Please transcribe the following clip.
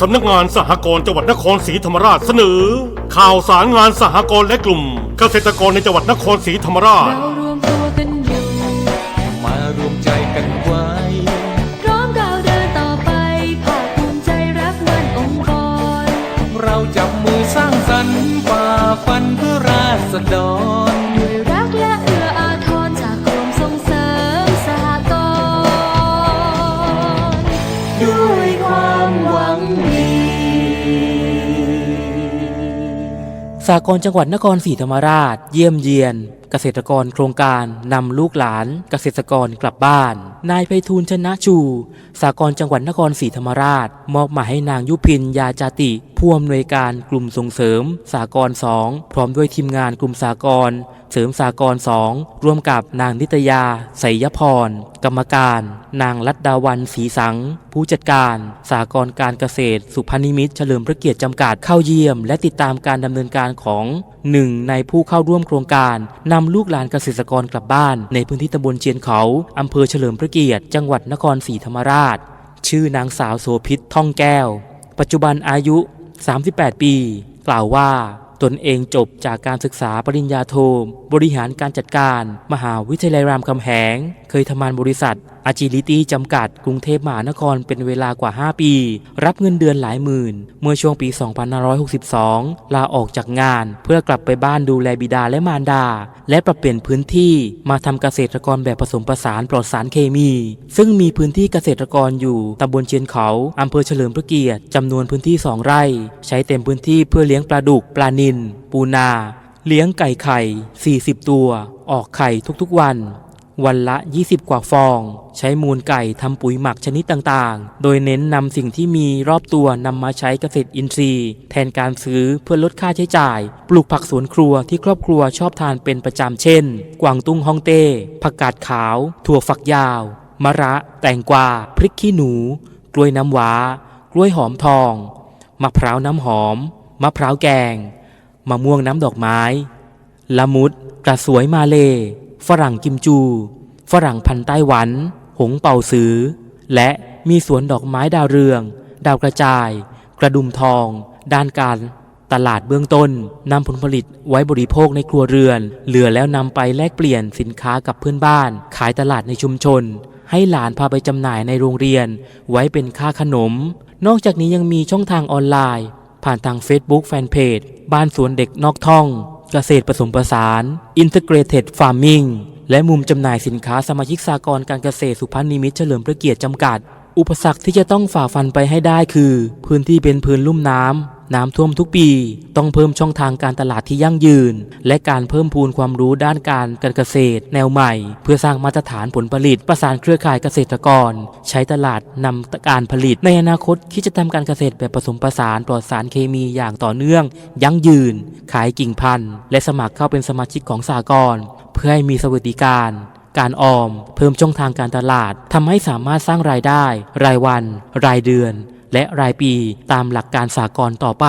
สำนักงานสหกรณ์จังหวัดนครศรีธรรมราชเสนอ ข่าวสารงานสหกรณ์และกลุ่ม เกษตรกรในจังหวัดนครศรีธรรมราช เรารวมตัวกันอยู่ มารวมใจกันไว้ พร้อมก้าวเดินต่อไปภาคภูมิใจรักมันองค์กร เราจับมือสร้างสรรค์ฝ่าฟันเพื่อราษฎร สากลจังหวัดนครศรีธรรมราช เยี่ยมเยียน เกษตรกรโครงการนำลูกหลานเกษตรกรกลับบ้าน นายไพฑูรย์ชนะชู สากลจังหวัดนครศรีธรรมราช มอบหมายให้นางยุพินยาจาติผู้อำนวยการกลุ่มส่งเสริม สากลสองพร้อมด้วยทีมงานกลุ่มสากล ริมสากลสองร่วมกับนางนิตยาไสยพร กรรมการ นางรัตดาวันศรีสัง ผู้จัดการ สากลการเกษตร สุพรรณนิมิตรเฉลิมพระเกียรติจำกัดเข้าเยี่ยม และติดตามการดำเนินการของหนึ่งในผู้เข้าร่วมโครงการนำลูกหลานเกษตรกรกลับบ้าน ในพื้นที่ตำบลเชียนเขาอำเภอเฉลิมพระเกียรติจังหวัดนครศรีธรรมราช ชื่อนางสาวโสพิษท่องแก้ว ปัจจุบันอายุ 38 ปี กล่าวว่า ตนเองจบจากการศึกษาปริญญาโท บริหารการจัดการ มหาวิทยาลัยรามคำแหง เคยทำงานบริษัท Agility จำกัดกรุงเทพมหานครเป็นเวลากว่า 5 ปี รับเงินเดือนหลายหมื่น เมื่อช่วงปี 2562 ลาออกจากงาน เพื่อกลับไปบ้านดูแลบิดาและมารดา และปรับเปลี่ยนพื้นที่มาทำเกษตรกรแบบผสมผสานปลอดสารเคมี ซึ่งมีพื้นที่เกษตรกรอยู่ตำบลเชียนเขาอำเภอเฉลิมพระเกียรติจำนวนพื้นที่ 2 ไร่ ใช้เต็มพื้นที่เพื่อเลี้ยงปลาดุก ปลานิลปูนา เลี้ยงไก่ไข่ 40 ตัว ออกไข่ทุกๆวัน วันละ 20 กว่าฟอง ใช้มูลไก่ทำปุ๋ยหมักชนิดต่างๆ โดยเน้นนำสิ่งที่มีรอบตัวนำมาใช้เกษตรอินทรีย์ แทนการซื้อเพื่อลดค่าใช้จ่าย ปลูกผักสวนครัวที่ครอบครัวชอบทานเป็นประจำเช่น กวางตุ้งฮองเต้ ผักกาดขาว ถั่วฝักยาว มะระ แตงกวา พริกขี้หนู กล้วยน้ำว้า กล้วยหอมทอง มะพร้าวน้ำหอม มะพร้าวแกง มะม่วงน้ำดอกไม้ ละมุด กระสวยมาเล ฝรั่งกิมจู ฝรั่งพันธุ์ไต้หวัน หงเป่าสือ และมีสวนดอกไม้ดาวเรือง ดาวกระจาย กระดุมทอง ด้านการตลาดเบื้องต้นนำผลผลิตไว้บริโภคในครัวเรือน เหลือแล้วนำไปแลกเปลี่ยนสินค้ากับเพื่อนบ้าน ขายตลาดในชุมชน ให้หลานพาไปจำหน่ายในโรงเรียน ไว้เป็นค่าขนม นอกจากนี้ยังมีช่องทางออนไลน์ ผ่านทาง Facebook Fanpage บ้านสวนเด็กนอกท่อง เกษตรผสมผสาน Integrated Farming และมุมจำหน่ายสินค้าสมาชิกสากรการเกษตรสุพรรณนิมิตรเฉลิมพระเกียรติจำกัด อุปสรรคที่จะต้องฝ่าฟันไปให้ได้คือ พื้นที่เป็นพื้นลุ่มน้ำ น้ำท่วมทุกปี ต้องเพิ่มช่องทางการตลาดที่ยั่งยืน และการเพิ่มพูนความรู้ด้านการการเกษตร แนวใหม่ เพื่อสร้างมาตรฐานผลผลิต ประสานเครือข่ายเกษตรกร ใช้ตลาดนำการผลิต ในอนาคตที่จะทำการเกษตรแบบผสมผสานปลอดสารเคมีอย่างต่อเนื่อง ยั่งยืน ขายกิ่งพันธุ์ และสมัครเข้าเป็นสมาชิกของสากลเพื่อให้มีสวัสดิการการออม เพิ่มช่องทางการตลาดทำให้สามารถสร้างรายได้ รายวัน รายเดือน และรายปีตามหลักการสากลต่อไป